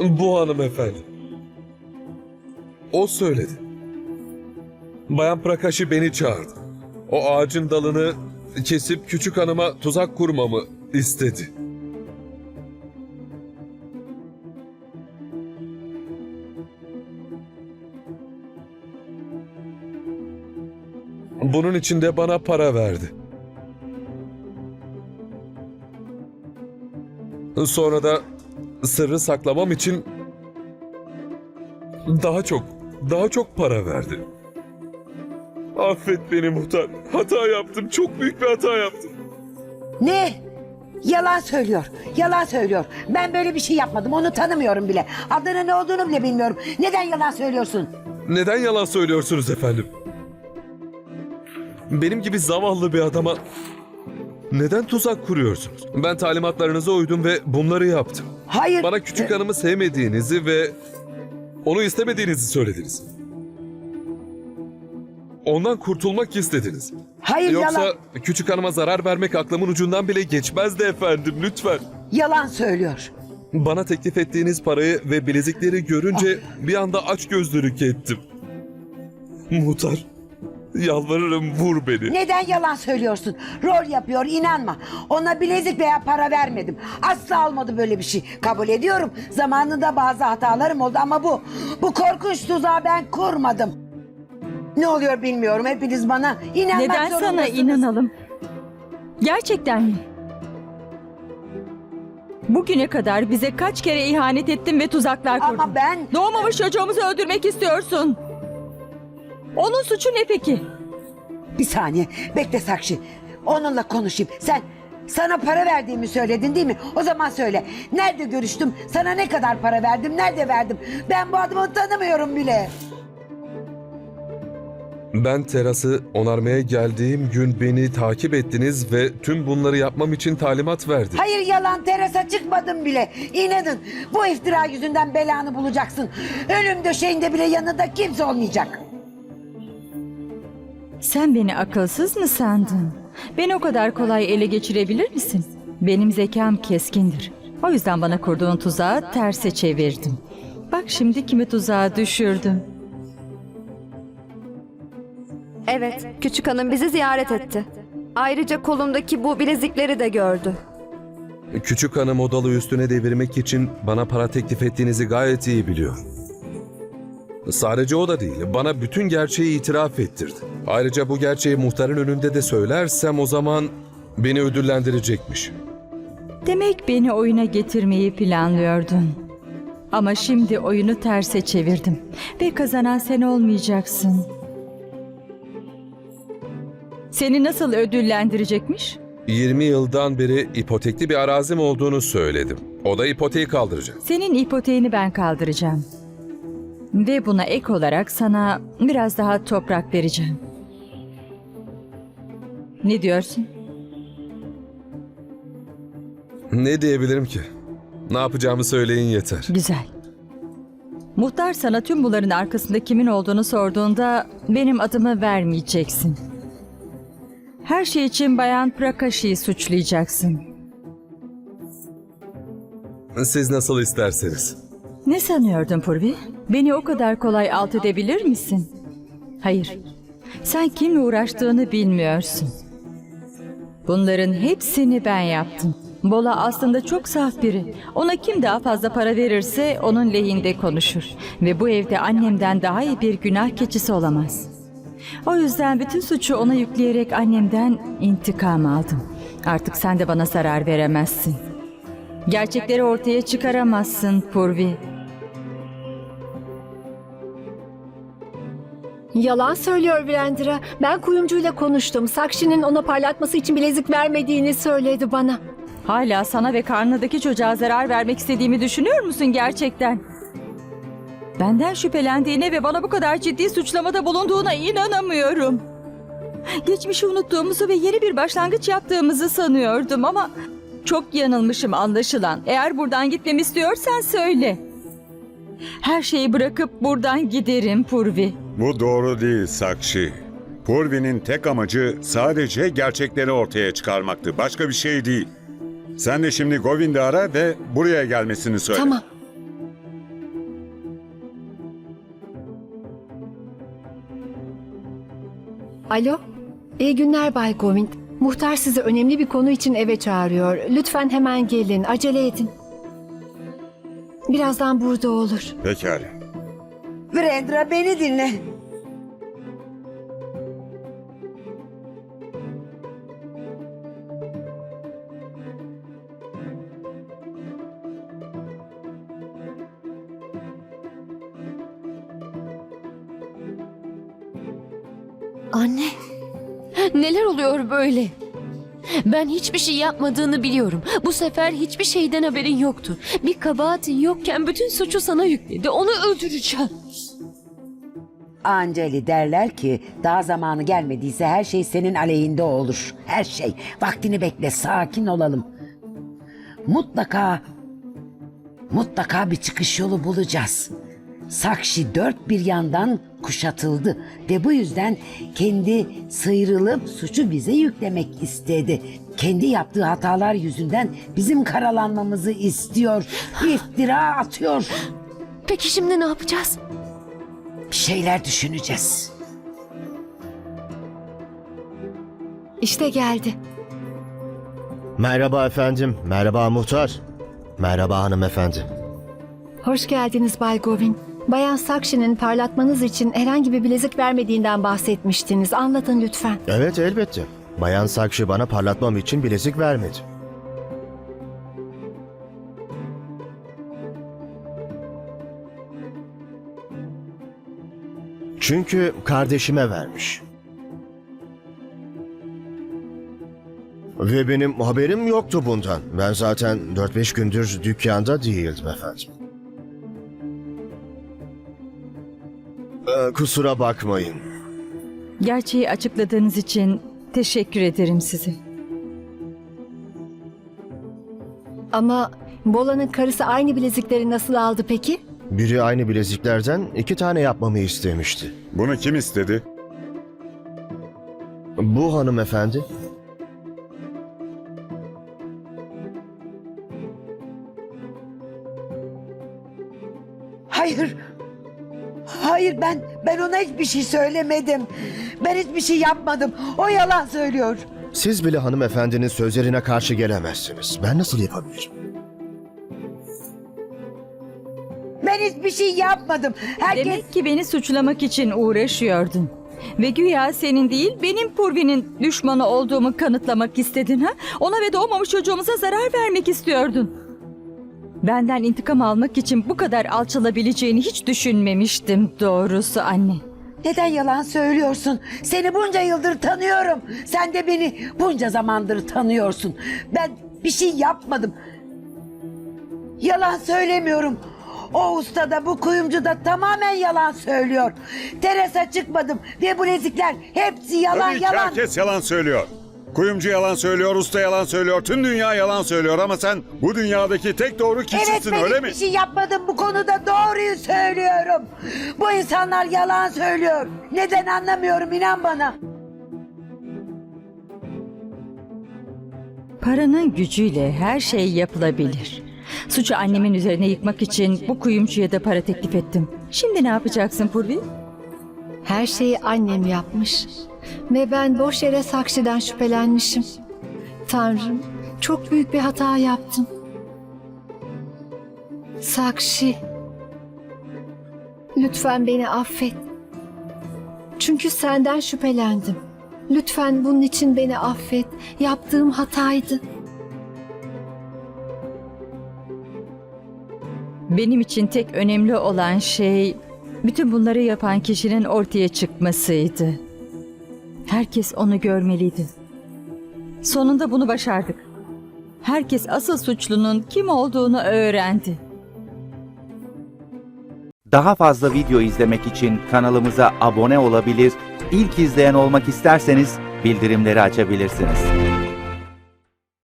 Bu hanımefendi. O söyledi. Bayan Prakashi beni çağırdı. O ağacın dalını kesip küçük hanıma tuzak kurmamı istedi. Bunun için de bana para verdi. Sonra da sırrı saklamam için daha çok, daha çok para verdi. Affet beni muhtar. Hata yaptım. Çok büyük bir hata yaptım. Ne? Yalan söylüyor. Yalan söylüyor. Ben böyle bir şey yapmadım. Onu tanımıyorum bile. Adının ne olduğunu bile bilmiyorum. Neden yalan söylüyorsun? Neden yalan söylüyorsunuz efendim? Benim gibi zavallı bir adama neden tuzak kuruyorsunuz? Ben talimatlarınıza uydum ve bunları yaptım. Hayır. Bana küçük hanımı sevmediğinizi ve onu istemediğinizi söylediniz. Ondan kurtulmak istediniz. Hayır Yoksa yalan. küçük hanıma zarar vermek aklımın ucundan bile geçmezdi efendim lütfen. Yalan söylüyor. Bana teklif ettiğiniz parayı ve bilezikleri görünce bir anda aç gözlülük ettim. Muhtar, yalvarırım vur beni. Neden yalan söylüyorsun? Rol yapıyor inanma. Ona bilezik veya para vermedim. Asla olmadı böyle bir şey. Kabul ediyorum. Zamanında bazı hatalarım oldu ama bu bu korkunç tuzağı ben kurmadım. Ne oluyor bilmiyorum. Hepiniz bana inanmak Neden sana zorundasınız. inanalım? Gerçekten mi? Bugüne kadar bize kaç kere ihanet ettin ve tuzaklar kurdun. Ama ben Doğmamış çocuğumuzu öldürmek istiyorsun. Onun suçu ne peki? bir saniye bekle Sakşi. Onunla konuşayım. Sen sana para verdiğimi söyledin değil mi? O zaman söyle. Nerede görüştüm? Sana ne kadar para verdim? Nerede verdim? Ben bu adamı tanımıyorum bile. Ben terası onarmaya geldiğim gün beni takip ettiniz ve tüm bunları yapmam için talimat verdiniz. Hayır yalan terasa çıkmadım bile. İnadın. Bu iftira yüzünden belanı bulacaksın. Ölüm döşeğinde bile yanında kimse olmayacak. Sen beni akılsız mı sandın? Beni o kadar kolay ele geçirebilir misin? Benim zekam keskindir. O yüzden bana kurduğun tuzağı terse çevirdim. Bak şimdi kimi tuzağa düşürdüm. Evet, küçük hanım bizi ziyaret etti. Ayrıca kolumdaki bu bilezikleri de gördü. Küçük hanım odalı üstüne devirmek için bana para teklif ettiğinizi gayet iyi biliyor. Sadece o da değil, bana bütün gerçeği itiraf ettirdi. Ayrıca bu gerçeği muhtarın önünde de söylersem o zaman beni ödüllendirecekmiş. Demek beni oyuna getirmeyi planlıyordun. Ama şimdi oyunu terse çevirdim. Ve kazanan sen olmayacaksın. Seni nasıl ödüllendirecekmiş? 20 yıldan beri ipotekli bir arazim olduğunu söyledim. O da ipoteği kaldıracak. Senin ipoteğini ben kaldıracağım. Ve buna ek olarak sana biraz daha toprak vereceğim. Ne diyorsun? Ne diyebilirim ki? Ne yapacağımı söyleyin yeter. Güzel. Muhtar sana tüm bunların arkasında kimin olduğunu sorduğunda benim adımı vermeyeceksin. Her şey için Bayan Prakashi'yi suçlayacaksın. Siz nasıl isterseniz. Ne sanıyordun Purvi? Beni o kadar kolay alt edebilir misin? Hayır. Sen kimle uğraştığını bilmiyorsun. Bunların hepsini ben yaptım. Bola aslında çok saf biri. Ona kim daha fazla para verirse onun lehinde konuşur. Ve bu evde annemden daha iyi bir günah keçisi olamaz. O yüzden bütün suçu ona yükleyerek annemden intikam aldım. Artık sen de bana zarar veremezsin. Gerçekleri ortaya çıkaramazsın Purvi. Yalan söylüyor Virendra. Ben kuyumcuyla konuştum. Sakşi'nin ona parlatması için bilezik vermediğini söyledi bana. Hala sana ve karnındaki çocuğa zarar vermek istediğimi düşünüyor musun gerçekten? Benden şüphelendiğine ve bana bu kadar ciddi suçlamada bulunduğuna inanamıyorum. Geçmişi unuttuğumuzu ve yeni bir başlangıç yaptığımızı sanıyordum ama çok yanılmışım anlaşılan. Eğer buradan gitmemi istiyorsan söyle. Her şeyi bırakıp buradan giderim Purvi. Bu doğru değil Sakşi. Purvi'nin tek amacı sadece gerçekleri ortaya çıkarmaktı. Başka bir şey değil. Sen de şimdi Govind'i ara ve buraya gelmesini söyle. Tamam. Alo, iyi günler Bay Govind. Muhtar sizi önemli bir konu için eve çağırıyor. Lütfen hemen gelin, acele edin. Birazdan burada olur. Pekala. Virendra beni dinle. Anne, neler oluyor böyle? Ben hiçbir şey yapmadığını biliyorum. Bu sefer hiçbir şeyden haberin yoktu. Bir kabahatin yokken bütün suçu sana yükledi. Onu öldüreceğim. Anceli derler ki daha zamanı gelmediyse her şey senin aleyhinde olur. Her şey. Vaktini bekle sakin olalım. Mutlaka mutlaka bir çıkış yolu bulacağız. Sakşi dört bir yandan kuşatıldı ve bu yüzden kendi sıyrılıp suçu bize yüklemek istedi. Kendi yaptığı hatalar yüzünden bizim karalanmamızı istiyor. İftira atıyor. Peki şimdi ne yapacağız? Bir şeyler düşüneceğiz. İşte geldi. Merhaba efendim, merhaba muhtar. Merhaba hanımefendi. Hoş geldiniz Bay Govind. Bayan Sakşi'nin parlatmanız için herhangi bir bilezik vermediğinden bahsetmiştiniz. Anlatın lütfen. Evet elbette. Bayan Sakşi bana parlatmam için bilezik vermedi. Çünkü kardeşime vermiş. Ve benim haberim yoktu bundan. Ben zaten 4-5 gündür dükkanda değildim efendim. Ee, kusura bakmayın. Gerçeği açıkladığınız için teşekkür ederim size. Ama Bola'nın karısı aynı bilezikleri nasıl aldı peki? Biri aynı bileziklerden iki tane yapmamı istemişti. Bunu kim istedi? Bu hanımefendi. Hayır. Hayır ben ben ona hiçbir şey söylemedim. Ben hiçbir şey yapmadım. O yalan söylüyor. Siz bile hanımefendinin sözlerine karşı gelemezsiniz. Ben nasıl yapabilirim? Hiçbir şey yapmadım. Herkes Demek ki beni suçlamak için uğraşıyordun. Ve güya senin değil benim Purvi'nin düşmanı olduğumu kanıtlamak istedin ha? Ona ve doğmamış çocuğumuza zarar vermek istiyordun. Benden intikam almak için bu kadar alçalabileceğini hiç düşünmemiştim doğrusu anne. neden yalan söylüyorsun? Seni bunca yıldır tanıyorum. Sen de beni bunca zamandır tanıyorsun. Ben bir şey yapmadım. Yalan söylemiyorum. O usta da bu kuyumcu da tamamen yalan söylüyor. Terasa çıkmadım ve bu lezikler hepsi yalan Tabii ki yalan. herkes yalan söylüyor. Kuyumcu yalan söylüyor, usta yalan söylüyor, tüm dünya yalan söylüyor ama sen bu dünyadaki tek doğru Evet kişisin ben öyle mi? hiçbir şey yapmadım bu konuda doğruyu söylüyorum. Bu insanlar yalan söylüyor. Neden anlamıyorum inan bana. Paranın gücüyle her şey yapılabilir. Suçu annemin üzerine yıkmak için bu kuyumcuya da para teklif ettim. Şimdi ne yapacaksın Purvi? Her şeyi annem yapmış. Ve ben boş yere Sakşi'den şüphelenmişim. Tanrım, çok büyük bir hata yaptım. Sakşi, lütfen beni affet. Çünkü senden şüphelendim. Lütfen bunun için beni affet. Yaptığım hataydı. Benim için tek önemli olan şey bütün bunları yapan kişinin ortaya çıkmasıydı. Herkes onu görmeliydi. Sonunda bunu başardık. Herkes asıl suçlunun kim olduğunu öğrendi. Daha fazla video izlemek için kanalımıza abone olabilir, ilk izleyen olmak isterseniz bildirimleri açabilirsiniz.